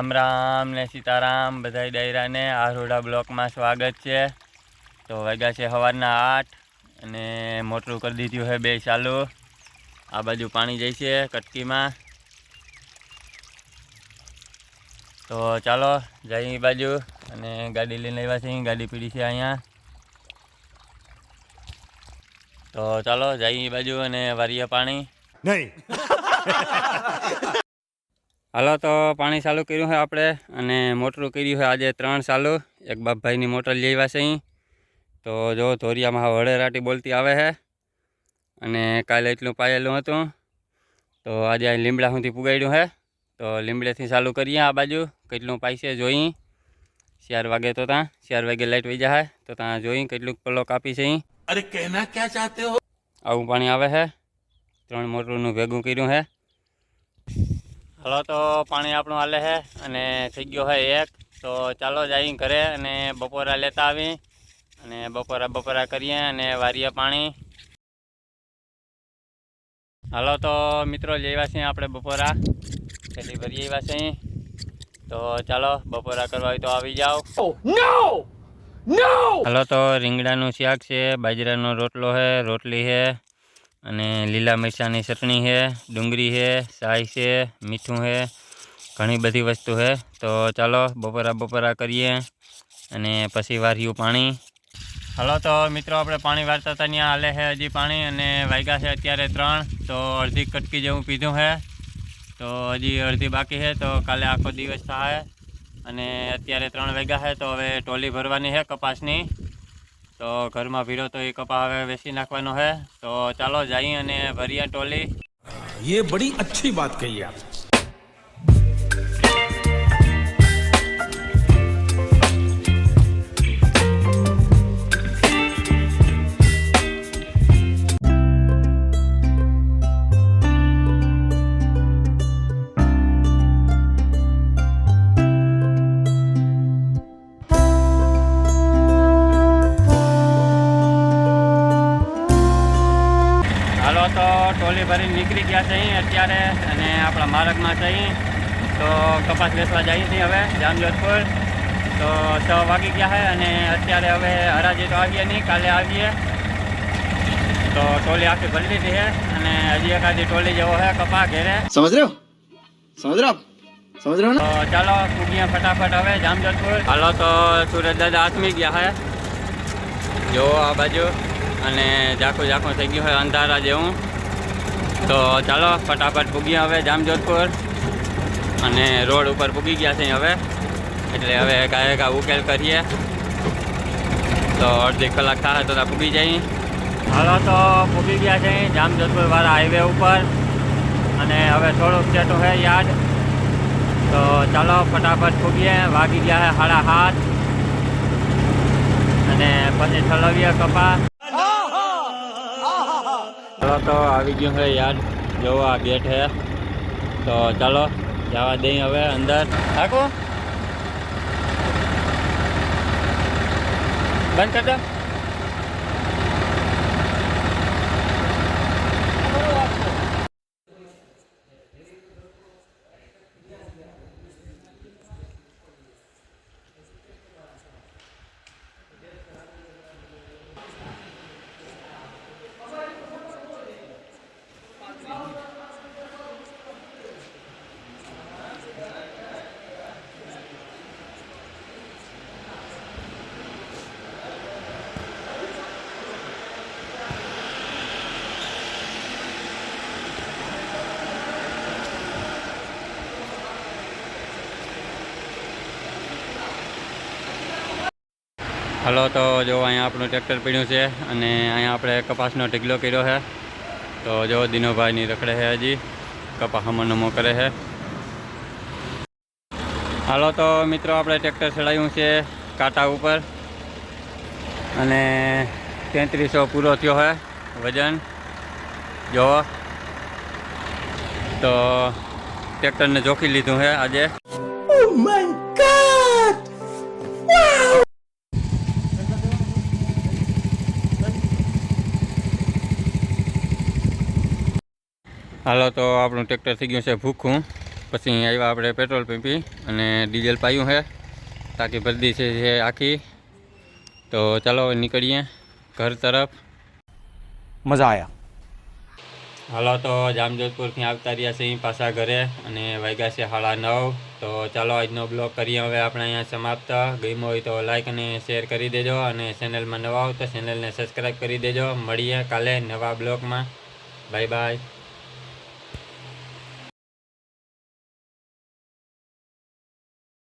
રામ રામ ને સીતારામ, બધાય ડાયરાને આરોડા બ્લોકમાં સ્વાગત છે. તો વાગ્યા છે સવારના આઠ અને મોટરું કરી દીધું છે બે ચાલુ. આ બાજુ પાણી જાય છે કટકીમાં. તો ચાલો જઈ બાજુ અને ગાડી લઈને આવ્યા છે ગાડી પીડી છે અહીંયા. તો ચાલો જઈ બાજુ અને વારીએ પાણી. નહીં. હાલો તો પાણી ચાલુ કર્યું છે આપણે અને મોટરું કર્યું છે આજે ત્રણ ચાલુ. એક બાપભાઈની મોટર લઈ આવ્યા છે અહીં. તો જો ધોરિયામાં વડેરાટી બોલતી આવે છે. અને કાલે એટલું પાયેલું હતું. તો આજે અહીં લીમડા સુધી પુગાડ્યું છે. તો લીમડેથી ચાલુ કરીએ આ બાજુ. કેટલું પાઈશે જોઈ. ચાર વાગે તો ત્યાં ચાર વાગે લાઇટ વહી જાય. તો ત્યાં જોઈ કેટલું પલો કાપી છે અહીં. અરે કહેના ક્યાં ચાહતે હો? આવું પાણી આવે છે. ત્રણ મોટરનું ભેગું કર્યું છે. હાલો તો પાણી આપણું હાલે છે અને થઈ ગયો છે એક. તો ચાલો જઈ ઘરે અને બપોરા લેતા આવી અને બપોરા બપોરા કરીએ અને વારીએ પાણી. હાલો તો મિત્રો જઈ આવ્યા છીએ આપણે બપોરા. પેલી ભરી આવ્યા છીએ. તો ચાલો બપોરા કરવા હોય તો આવી જાઓ. હાલો તો રીંગણાનું શાક છે બાજરાનો રોટલો છે રોટલી છે અને લીલા મરચાંની ચટણી છે, ડુંગળી છે સાય છે, મીઠું છે, ઘણી બધી વસ્તુ છે. તો ચાલો બપોરા બપોરા કરીએ અને પછી વાર્યું પાણી. હલો, તો મિત્રો, આપણે પાણી વારતા હતા, ત્યાં હાલે છે હજી પાણી અને વાગ્યા છે અત્યારે ત્રણ. તો અડધી કટકી જેવું પીધું છે. તો હજી અડધી બાકી છે, તો કાલે આખો દિવસ થાય. અને અત્યારે ત્રણ વાગ્યા છે, તો હવે ટોલી ભરવાની છે કપાસની. તો ઘરમાં ભીડો તો એ કપા હવે વેચી નાખવાનો છે તો ચાલો જઈએ અને ભરીએ ટોલી ये बड़ी अच्छी बात कही आप ડુંગળી ભરીને નીકળી ગયા છે અહીં અત્યારે અને આપણા માર્ગમાં છે અહીં. તો કપાસ બેસવા જઈએ છીએ હવે જામજોધપુર. તો છ વાગી ગયા છે અને અત્યારે હવે હરાજી તો આવીએ નહીં કાલે આવીએ. તો ટોલી આખી ભરી લીધી છે અને હજી એકાદી ટોલી જેવો છે કપા ઘેરે. સમજ રહ્યો? સમજ રહ્યો? સમજ રહ્યો ચાલો પૂગીએ ફટાફટ હવે જામજોધપુર. હાલો તો સુરજ દાદા આથમી ગયા છે. જો આ બાજુ. અને ઝાંખું ઝાંખું થઈ ગયું હોય અંધારા જેવું. તો ચાલો, ફટાફટ પૂગીએ હવે જામજોધપુર. અને રોડ ઉપર પૂગી ગયા છે હવે. એટલે હવે કાંઈ કા ઉકેલ કરીએ. તો અડધી કલાક થાય તો પૂગી જઈ હાલો તો પૂગી ગયા છે જામજોધપુર વાળા હાઈવે ઉપર. અને હવે થોડુંક ચેટું છે યાદ. તો ચાલો ફટાફટ પૂગીએ. વાગી ગયા છે સાડા હાથ અને પછી ઠલવીએ કપા ચાલો તો આવી ગયું છે યાદ જોવો આ ગેટ છે તો ચાલો, જવા દઈ હવે અંદર. રાખો બંધ કરી હલો, તો જો અહીંયા આપણું ટ્રેક્ટર પીડ્યું છે અને અહીંયા આપણે કપાસનો ઢીગલો કર્યો છે. તો જો દિનોભાઈની રખડે છે હજી, કપાસ હમણમો કરે છે. હાલો, તો મિત્રો, આપણે ટ્રેક્ટર ચડાવ્યું છે કાંટા ઉપર. અને તેત્રીસો પૂરો થયો છે વજન. જો. તો ટ્રેક્ટરને જોખી લીધું છે આજે. હાલો તો આપણું ટ્રેક્ટર થઈ ગયું છે ભૂખું. પછી આવ્યા આપણે પેટ્રોલ પીપી અને ડીઝલ પાયું છે. ટાંકી ભરદી છે આખી. તો ચાલો નીકળીએ ઘર તરફ. મજા આવ્યા હાલો તો જામજોધપુરથી આવતા રહ્યા છે અહીં પાછા ઘરે અને વાગ્યા છે સાડા નવ. તો ચાલો આજનો બ્લોગ કરીએ હવે આપણે અહીંયા સમાપ્ત. ગમ્યો હોય તો લાઇક અને શેર કરી દેજો અને ચેનલમાં નવા હો તો ચેનલને સબસ્ક્રાઈબ કરી દેજો. મળીએ કાલે નવા બ્લોગમાં. Bye bye